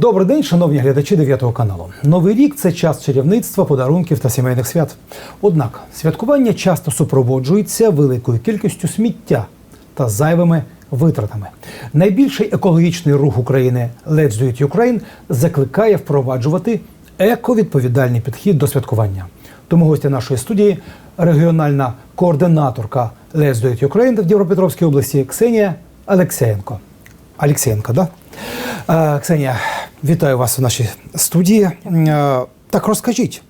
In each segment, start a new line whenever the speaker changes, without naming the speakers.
Добрий день, шановні глядачі 9 каналу. Новий рік це час чарівництва, подарунків та сімейних свят. Однак святкування часто супроводжується великою кількістю сміття та зайвими витратами. Найбільший екологічний рух України Let's Do It Ukraine закликає впроваджувати ековідповідальний підхід до святкування. Тому гостя нашої студії регіональна координаторка Let's Do It Ukraine в Дніпропетровській області Ксенія Алексеєнко. Алексеєнко, да? Е, Ксенія, вітаю вас у нашій студії. Е, Так розкажіть,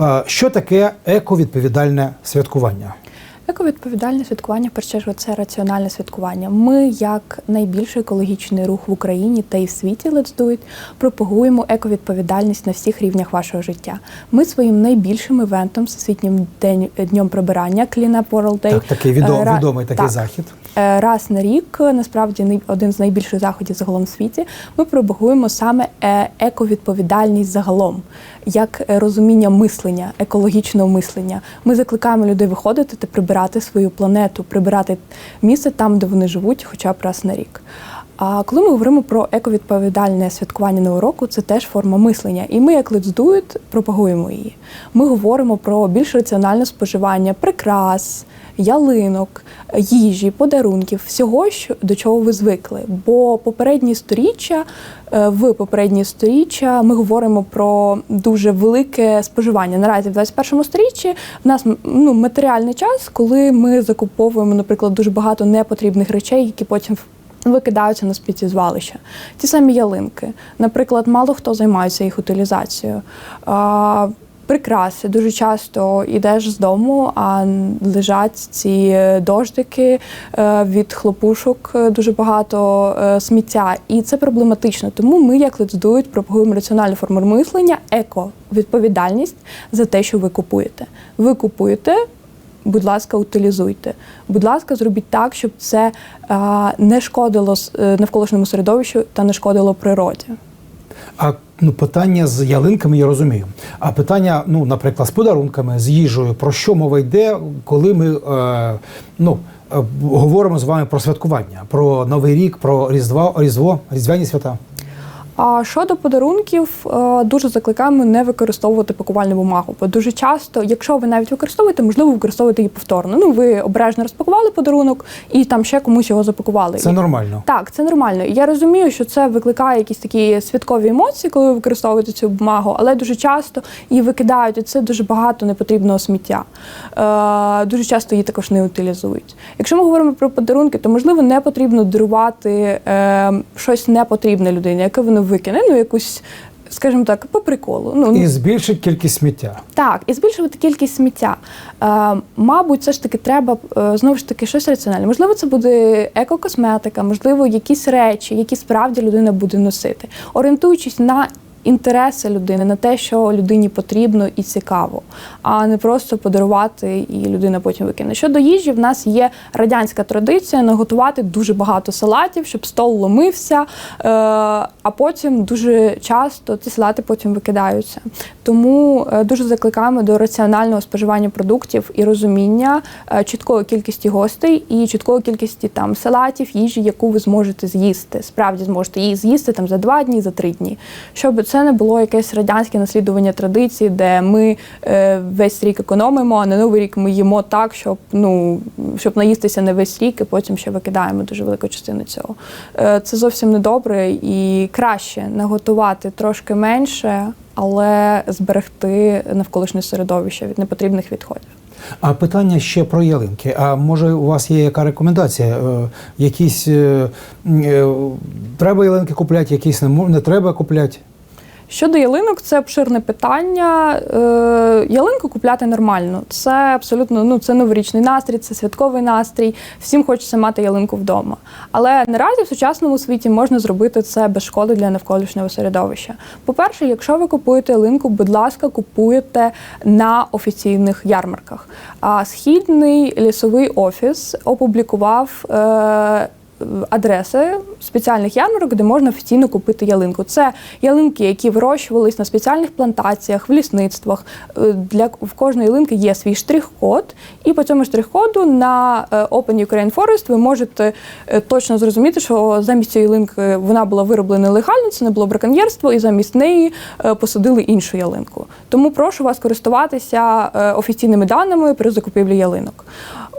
е, що таке ековідповідальне святкування?
Ековідповідальне святкування, в першу чергу, це раціональне святкування. Ми, як найбільший екологічний рух в Україні та і в світі Let's Do It, пропагуємо ековідповідальність на всіх рівнях вашого життя. Ми своїм найбільшим івентом, всесвітнім день днем прибирання Clean Up World Day.
Так, такий відом,
е,
відомий такий
так,
захід.
Е, Раз на рік, е, насправді один з найбільших заходів загалом в світі, ми пробагуємо саме е, ековідповідальність загалом, як розуміння мислення, екологічного мислення. Ми закликаємо людей виходити та прибирати свою планету, прибирати місце там, де вони живуть, хоча б раз на рік. А коли ми говоримо про ековідповідальне святкування нового року, це теж форма мислення. І ми, як It, пропагуємо її. Ми говоримо про більш раціональне споживання прикрас, ялинок, їжі, подарунків, всього, до чого ви звикли. Бо попередні сторіччя, е, в попередні сторіччя ми говоримо про дуже велике споживання. Наразі в 21 сторіччі в нас ну, матеріальний час, коли ми закуповуємо, наприклад, дуже багато непотрібних речей, які потім викидаються на сміттєзвалища. Ті самі ялинки. Наприклад, мало хто займається їх утилізацією. Прикраси дуже часто йдеш з дому, а лежать ці дождики е, від хлопушок, е, дуже багато е, сміття, і це проблематично. Тому ми, як It, пропагуємо раціональну форму мислення, еко відповідальність за те, що ви купуєте. Ви купуєте будь ласка, утилізуйте. Будь ласка, зробіть так, щоб це а, не шкодило е, навколишньому середовищу та не шкодило природі.
А ну, питання з ялинками я розумію. А питання, ну, наприклад, з подарунками, з їжею, про що мова йде, коли ми е, ну, е, говоримо з вами про святкування, про Новий рік, про Різдво, Різдво, Різдвяні свята.
А щодо подарунків, е, дуже закликаємо не використовувати пакувальну бумагу, бо дуже часто, якщо ви навіть використовуєте, можливо, використовувати її повторно. Ну, ви обережно розпакували подарунок і там ще комусь його запакували.
Це нормально.
Так, це нормально. Я розумію, що це викликає якісь такі святкові емоції, коли ви використовуєте цю бумагу, але дуже часто її викидають, і це дуже багато непотрібного сміття. Е, дуже часто її також не утилізують. Якщо ми говоримо про подарунки, то можливо не потрібно дарувати е, щось непотрібне людині, яке воно викине, ну якусь, скажімо так, по приколу. Ну,
І збільшить кількість сміття.
так, і збільшувати кількість сміття. Е, мабуть, все ж таки треба е, знову ж таки щось раціональне. Можливо, це буде екокосметика, можливо, якісь речі, які справді людина буде носити, орієнтуючись на. Інтереси людини на те, що людині потрібно і цікаво, а не просто подарувати і людина потім викине. Щодо їжі, в нас є радянська традиція наготувати дуже багато салатів, щоб стол ломився, е, а потім дуже часто ці салати потім викидаються. Тому е, дуже закликаємо до раціонального споживання продуктів і розуміння е, чіткої кількості гостей і чіткої кількості там салатів, їжі, яку ви зможете з'їсти. Справді зможете її з'їсти там за два дні, за три дні. Щоб це не було якесь радянське наслідування традицій, де ми е, весь рік економимо, а на новий рік ми їмо так, щоб ну щоб наїстися не весь рік, і потім ще викидаємо дуже велику частину цього. Е, це зовсім не добре і краще наготувати трошки менше, але зберегти навколишнє середовище від непотрібних відходів.
А питання ще про ялинки. А може у вас є яка рекомендація? Е, якісь е, е, треба ялинки купляти, якісь не, не треба купляти?
Щодо ялинок, це обширне питання. Е, ялинку купляти нормально. Це абсолютно ну це новорічний настрій, це святковий настрій. Всім хочеться мати ялинку вдома. Але наразі в сучасному світі можна зробити це без шкоди для навколишнього середовища. По-перше, якщо ви купуєте ялинку, будь ласка, купуєте на офіційних ярмарках. А східний лісовий офіс опублікував. Е, адреси спеціальних ярмарок, де можна офіційно купити ялинку. Це ялинки, які вирощувались на спеціальних плантаціях, в лісництвах. Е, Для в кожної ялинки є свій штрих-код, і по цьому штрих-коду на е, Open Ukraine Forest ви можете е, точно зрозуміти, що замість цієї ялинки вона була вироблена легально, це не було браконьєрство, і замість неї посадили іншу ялинку. Тому прошу вас користуватися офіційними даними при закупівлі ялинок.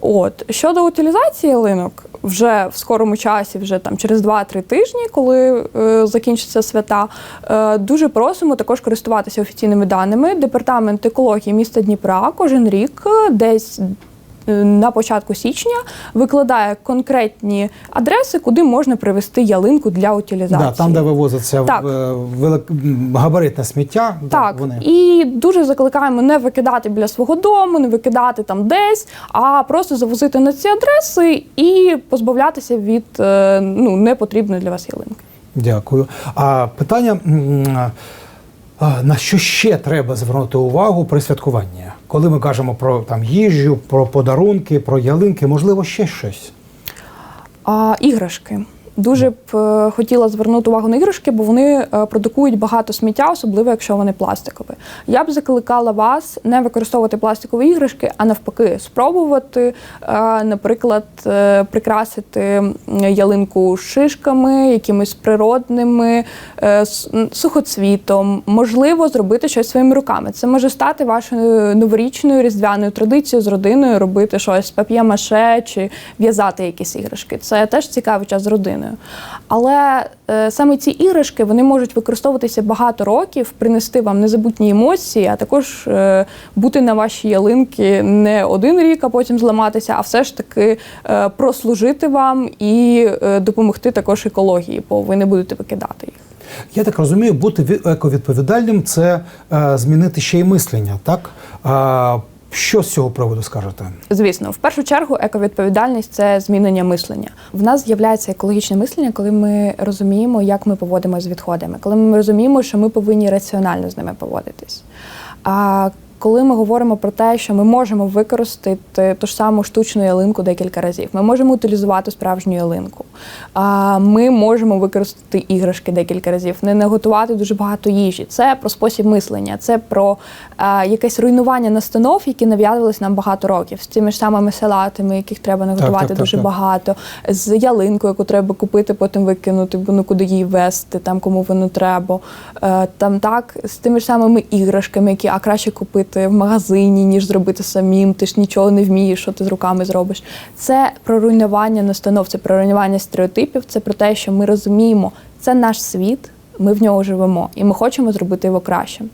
От щодо утилізації ялинок, вже в скорому часі, вже там через 2-3 тижні, коли е, закінчаться свята, е, дуже просимо також користуватися офіційними даними. Департамент екології міста Дніпра кожен рік е, десь. Е, На початку січня викладає конкретні адреси, куди можна привезти ялинку для утилізації.
Да, там, де вивозиться
Так.
е, габаритне сміття, да,
Так,
вони.
і дуже закликаємо не викидати біля свого дому, не викидати там десь, а просто завозити на ці адреси і позбавлятися від е, ну, непотрібної для вас ялинки.
Дякую. А питання: на що ще треба звернути увагу при святкуванні? Коли ми кажемо про там їжу, про подарунки, про ялинки, можливо, ще щось.
А іграшки. Дуже б е, хотіла звернути увагу на іграшки, бо вони е, продукують багато сміття, особливо якщо вони пластикові. Я б закликала вас не використовувати пластикові іграшки, а навпаки, спробувати, е, наприклад, прикрасити ялинку шишками, якимись природними, сухоцвітом, можливо, зробити щось своїми руками. Це може стати вашою новорічною різдвяною традицією з родиною робити щось з пап'є-маше чи в'язати якісь іграшки. Це теж цікавий час з родиною. Але е, саме ці іграшки вони можуть використовуватися багато років, принести вам незабутні емоції, а також е, бути на вашій ялинки не один рік, а потім зламатися, а все ж таки е, прослужити вам і е, допомогти також екології, бо ви не будете викидати їх.
Я так розумію, бути ві- ековідповідальним це е, змінити ще й мислення, так? Що з цього приводу скажете?
Звісно, в першу чергу ековідповідальність це змінення мислення. В нас з'являється екологічне мислення, коли ми розуміємо, як ми поводимося з відходами, коли ми розуміємо, що ми повинні раціонально з ними поводитись. А коли ми говоримо про те, що ми можемо використати ту ж саму штучну ялинку декілька разів, ми можемо утилізувати справжню ялинку. А ми можемо використати іграшки декілька разів, не наготувати дуже багато їжі. Це про спосіб мислення, це про а, якесь руйнування настанов, які нав'язувалися нам багато років з цими ж самими салатами, яких треба наготувати
так,
дуже
так.
багато, з ялинкою, яку треба купити, потім викинути, бо ну куди її вести, там кому воно треба. Е, там так з тими ж самими іграшками, які а краще купити в магазині, ніж зробити самим. Ти ж нічого не вмієш, що ти з руками зробиш. Це про руйнування настанов, це про руйнування стереотипів, це про те, що ми розуміємо, це наш світ, ми в нього живемо, і ми хочемо зробити його кращим.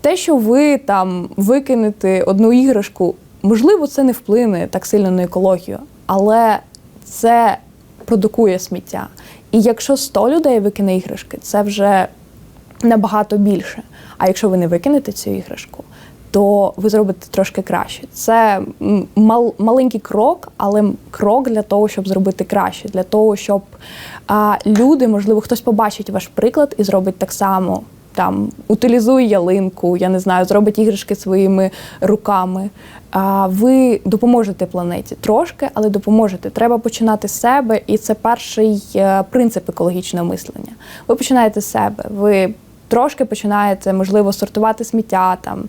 Те, що ви там викинете одну іграшку, можливо, це не вплине так сильно на екологію, але це продукує сміття. І якщо 100 людей викине іграшки, це вже набагато більше. А якщо ви не викинете цю іграшку, то ви зробите трошки краще. Це мал, маленький крок, але крок для того, щоб зробити краще, для того, щоб а, люди, можливо, хтось побачить ваш приклад і зробить так само. Там утилізує ялинку, я не знаю, зробить іграшки своїми руками. А ви допоможете планеті трошки, але допоможете. Треба починати з себе, і це перший е, принцип екологічного мислення. Ви починаєте з себе. Ви трошки починаєте, можливо, сортувати сміття там.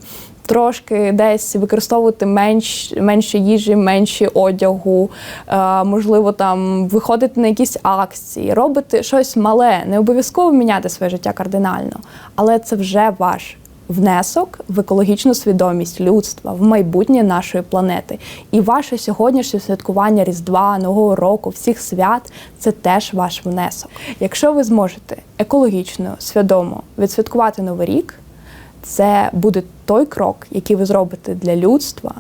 Трошки десь використовувати менш, менше їжі, менше одягу, е, можливо, там виходити на якісь акції, робити щось мале, не обов'язково міняти своє життя кардинально, але це вже ваш внесок в екологічну свідомість людства, в майбутнє нашої планети. І ваше сьогоднішнє святкування Різдва, Нового року, всіх свят це теж ваш внесок. Якщо ви зможете екологічно, свідомо відсвяткувати Новий рік, це буде той крок, який ви зробите для людства,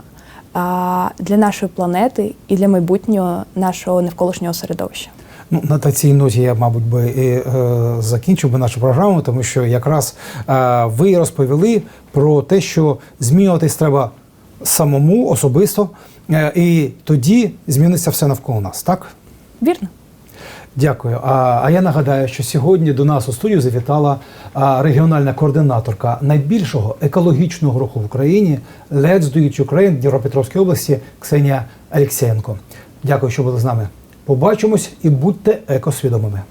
для нашої планети і для майбутнього нашого навколишнього середовища.
Ну, на цій ноті я, мабуть, би і е, закінчив би нашу програму, тому що якраз е, ви розповіли про те, що змінюватись треба самому особисто, е, і тоді зміниться все навколо нас, так?
Вірно?
Дякую. А, а я нагадаю, що сьогодні до нас у студію завітала регіональна координаторка найбільшого екологічного руху в Україні Let's Do It Ukraine Дніпропетровській області Ксенія Алексєєнко. Дякую, що були з нами. Побачимось і будьте екосвідомими.